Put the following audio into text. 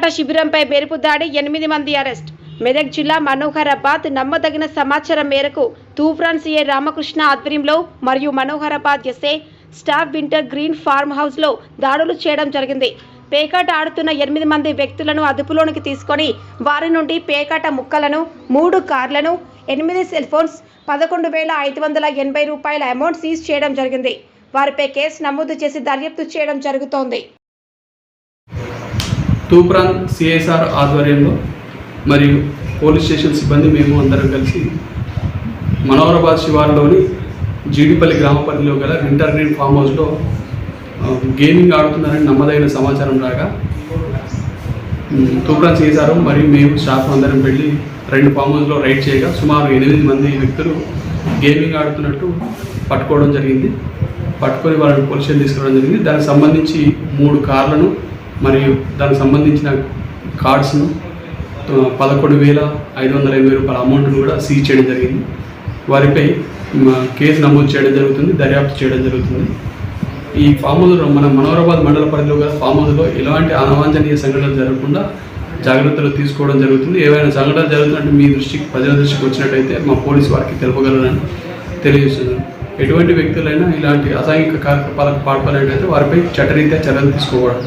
ఆర్భాట శిబిరంపై మెరుపు దాడి ఎనిమిది మంది అరెస్ట్. మెదక్ జిల్లా మనోహరాబాద్ నమ్మదగిన సమాచారం మేరకు తూఫ్రాన్ సిఏ రామకృష్ణ ఆధ్వర్యంలో మరియు Manoharabad SA staff winter green farm హౌస్లో దాడులు చేయడం జరిగింది. పేకాట ఆడుతున్న ఎనిమిది మంది వ్యక్తులను అదుపులోనికి తీసుకొని వారి నుండి పేకాట ముక్కలను మూడు కార్లను ఎనిమిది సెల్ ఫోన్స్ పదకొండు వేల ఐదు వందల ఎనభై రూపాయల అమౌంట్ సీజ్ చేయడం జరిగింది. వారిపై కేసు నమోదు చేసి దర్యాప్తు చేయడం జరుగుతోంది. తూప్రాన్ సిఎస్ఆర్ ఆధ్వర్యంలో మరియు పోలీస్ స్టేషన్ సిబ్బంది మేము అందరం కలిసి మనోహరాబాద్ శివార్లోని జీడిపల్లి గ్రామ పరిధిలో గల వింటర్ గ్రీన్ ఫామ్ హౌస్లో గేమింగ్ ఆడుతున్నారని నమ్మదైన సమాచారం రాగా తూప్రాన్ సిఎస్ఆర్ మరియు మేము స్టాఫ్ అందరం వెళ్ళి రెండు ఫామ్ హౌస్లో రైడ్ చేయగా సుమారు ఎనిమిది మంది వ్యక్తులు గేమింగ్ ఆడుతున్నట్టు పట్టుకోవడం జరిగింది. పట్టుకొని వాళ్ళని పోలీస్ స్టేషన్ తీసుకురావడం జరిగింది. దానికి సంబంధించి మూడు కార్లను మరియు దానికి సంబంధించిన కార్డ్స్ను పదకొండు వేల ఐదు వందల ఎనభై రూపాయల అమౌంట్ను కూడా సీజ్ చేయడం జరిగింది. వారిపై కేసు నమోదు చేయడం జరుగుతుంది దర్యాప్తు చేయడం జరుగుతుంది. ఈ ఫామ్ హౌస్లో మన మనోహరాబాద్ మండల పరిధిలో గల ఫామ్ హౌస్లో ఎలాంటి అనావాంఛనీయ సంఘటనలు జరగకుండా జాగ్రత్తలు తీసుకోవడం జరుగుతుంది. ఏవైనా సంఘటనలు జరుగుతున్నట్టు మీ దృష్టికి ప్రజల దృష్టికి వచ్చినట్టయితే మా పోలీసు వారికి తెలుపగలరని తెలియజేస్తున్నాను. ఎటువంటి వ్యక్తులైనా ఇలాంటి అసాంఘిక కార్యకలాపాలకు పాల్పడినట్లయితే వారిపై చట్టరీత్యా చర్యలు తీసుకోవడం